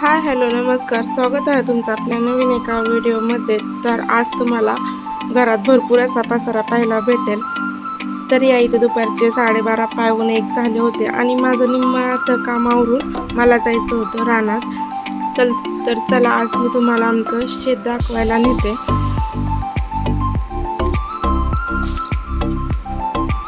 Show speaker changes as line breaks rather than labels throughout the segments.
Hi hello नमस्कार. स्वागत आहे तुमचं आपल्या नवीन एका व्हिडिओमध्ये. तर आज तुम्हाला घरात भरपूर असा पसारा पाहायला भेटेल. तर या इथे दुपारचे साडेबारा पाहून एक झाले होते आणि माझं निम्माचं काम आवरून मला जायचं होतं रानात. चल तर चला आज मी तुम्हाला आमचं शेत दाखवायला नेते.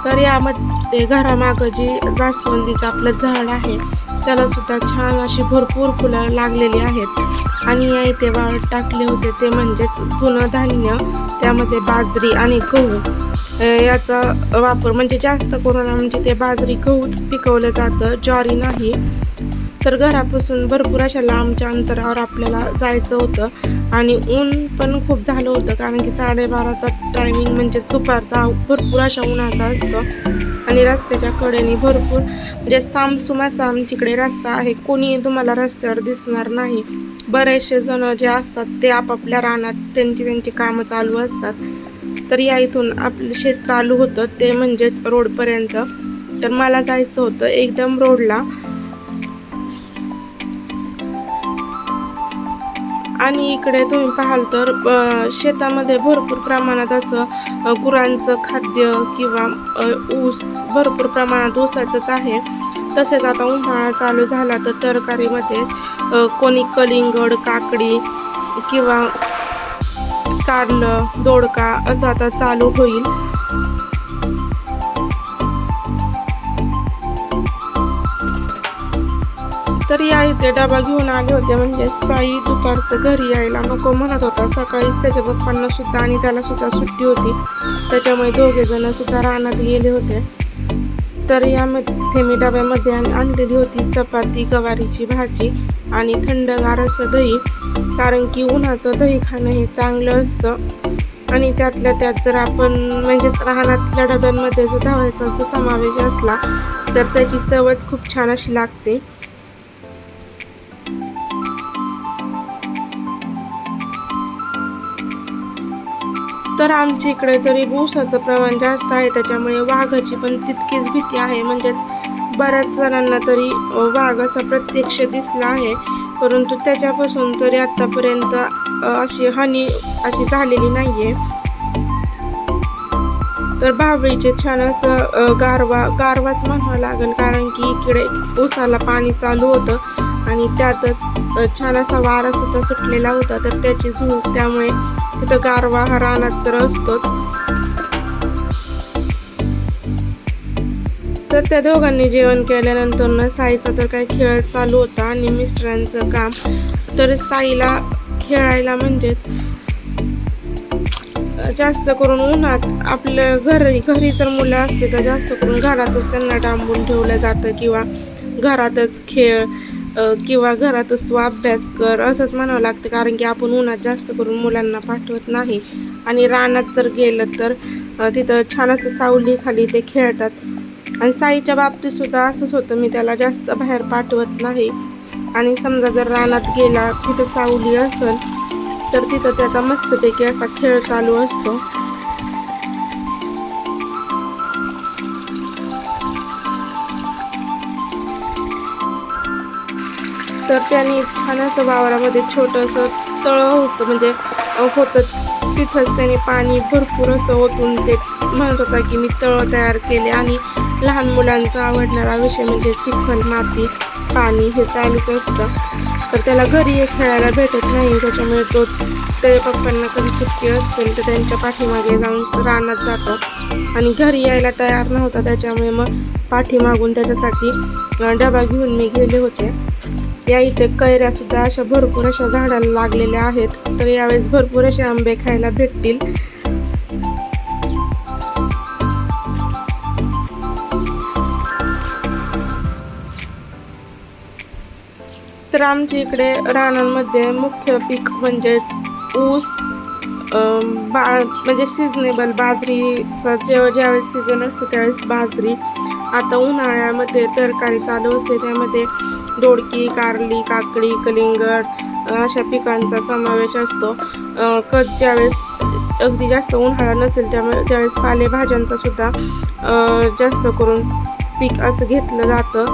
तर यामध्ये घरामागं जी जास्वंदीचं आपलं झाड आहे त्याला सुद्धा छान अशी भरपूर फुलं लागलेली आहेत. आणि या इथे वाळत टाकले होते ते म्हणजेच जुनं धान्य त्यामध्ये बाजरी आणि गहू. याचा वापर म्हणजे जास्त करून म्हणजे ते बाजरी गहूच पिकवलं जातं ज्वारी नाही. तर घरापासून भरपूर अशा लांबच्या अंतरावर आपल्याला जायचं होतं. आणि ऊन पण खूप झालं होतं कारण की साडेबाराचा टायमिंग म्हणजे दुपारचा भरपूर अशा उन्हाचा असतो. आणि रस्त्याच्या कडेने भरपूर म्हणजे सामसुम असा आमच्याकडे रस्ता आहे. कोणी तुम्हाला रस्त्यावर दिसणार नाही. बरेचसे जण जे असतात ते आपापल्या रानात त्यांची त्यांची कामं चालू असतात. तर या इथून आपलं शेत चालू होतं ते म्हणजेच रोडपर्यंत. तर मला जायचं होतं एकदम रोडला. आणि इकडे तुम्ही पाहाल तर शेतामध्ये भरपूर प्रमाणात असं गुरांचं खाद्य किंवा ऊस भरपूर प्रमाणात ऊसाचंच आहे. तसेच आता उन्हाळा चालू झाला तर तरकारीमध्ये कोणी कलिंगड काकडी किंवा कारलं दोडका असं आता चालू होईल. तर या इथे डबा घेऊन आले होते. म्हणजे साई दुपारचं घरी यायला नको म्हणत होता. सकाळीच त्याच्या पप्पांना सुद्धा आणि त्याला सुद्धा सुट्टी होती. त्याच्यामुळे दोघे जण सुद्धा रानात गेले होते. तर यामध्ये मी डब्यामध्ये आणलेली होती चपाती गवारीची भाजी आणि थंडगार असं दही. कारण की उन्हाचं दही खाणं हे चांगलं असतं. आणि त्यातल्या त्यात जर आपण म्हणजेच रानातल्या डब्यांमध्ये जर धावायचा समावेश असला तर त्याची चवच खूप छान अशी लागते. तर आमच्या इकडे तरी ऊसाचं प्रमाण जास्त आहे त्याच्यामुळे वाघाची पण तितकीच भीती आहे. म्हणजेच बऱ्याच जणांना तरी वाघ असा प्रत्यक्ष दिसला आहे. परंतु त्याच्यापासून तरी आत्तापर्यंत अशी हानी अशी झालेली नाहीये. तर बावळीचे छान असं गारवा गारवाच म्हणावं लागेल. कारण की इकडे ऊसाला पाणी चालू होतं आणि त्यातच छान असा वारा सुद्धा सुटलेला होता तर त्याची झूळ त्यामुळे तिथं गारवा हा रानात तर असतोच. तर त्या दोघांनी जेवण केल्यानंतर ना साईचा तर काही खेळ चालू होता आणि मिस्टरांचं काम. तर साईला खेळायला म्हणजेच जास्त करून उन्हात आपलं घरी घरी जर मुलं असते तर जास्त करून घरातच त्यांना डांबून ठेवलं जातं किंवा घरातच खेळ किंवा घरातच तू अभ्यास कर असंच म्हणावं लागतं. कारण की आपण उन्हात जास्त करून मुलांना पाठवत नाही. आणि रानात जर गेलं तर तिथं छान असं सावली खाली ते खेळतात. आणि साईच्या बाबतीत सुद्धा असंच होतं. मी त्याला जास्त बाहेर पाठवत नाही. आणि समजा जर रानात गेला तिथं सावली असेल तर तिथं त्याचा मस्तपैकी असा खेळ चालू असतो. तर त्याने छान असं वावरामध्ये छोटंसं तळं होतं म्हणजे होतं. तिथंच त्याने पाणी भरपूर असं ओतून ते म्हणत होता की मी तळं तयार केले आणि लहान मुलांचा आवडणारा विषय म्हणजे चिखल माती पाणी हे चालूच असतं. तर त्याला घरी हे खेळायला भेटत नाही त्याच्यामुळे तो त्याच्या पप्पांना कधी सुट्टी असतील तर त्यांच्या पाठीमागे जाऊन रानात जातो. आणि घरी यायला तयार नव्हता त्याच्यामुळे मग पाठीमागून त्याच्यासाठी डबा घेऊन मी गेले होते. या इथे कैऱ्या सुद्धा अशा भरपूर अशा झाडाला लागलेल्या आहेत. तर यावेळेस भरपूर असे आंबे खायला भेटतील. तर आमच्या इकडे रानांमध्ये मुख्य पीक म्हणजेच ऊस बा म्हणजे सिजनेबल बाजरीचा जेव्हा ज्यावेळेस सीझन असतो त्यावेळेस बाजरी. आता उन्हाळ्यामध्ये तरकारी चालू असते त्यामध्ये दोडकी कारली काकडी कलिंगड अशा पिकांचा समावेश असतो. कच ज्यावेळेस अगदी जास्त उन्हाळा नसेल त्यामुळे ज्यावेळेस पालेभाज्यांचा सुद्धा जास्त करून पीक असं घेतलं जातं.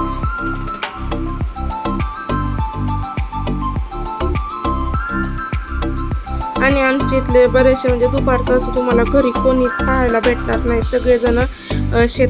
आणि आमच्या इथले बरेचसे म्हणजे दुपारचं असं तुम्हाला घरी कोणीच पाहायला भेटणार नाही. सगळेजण शेत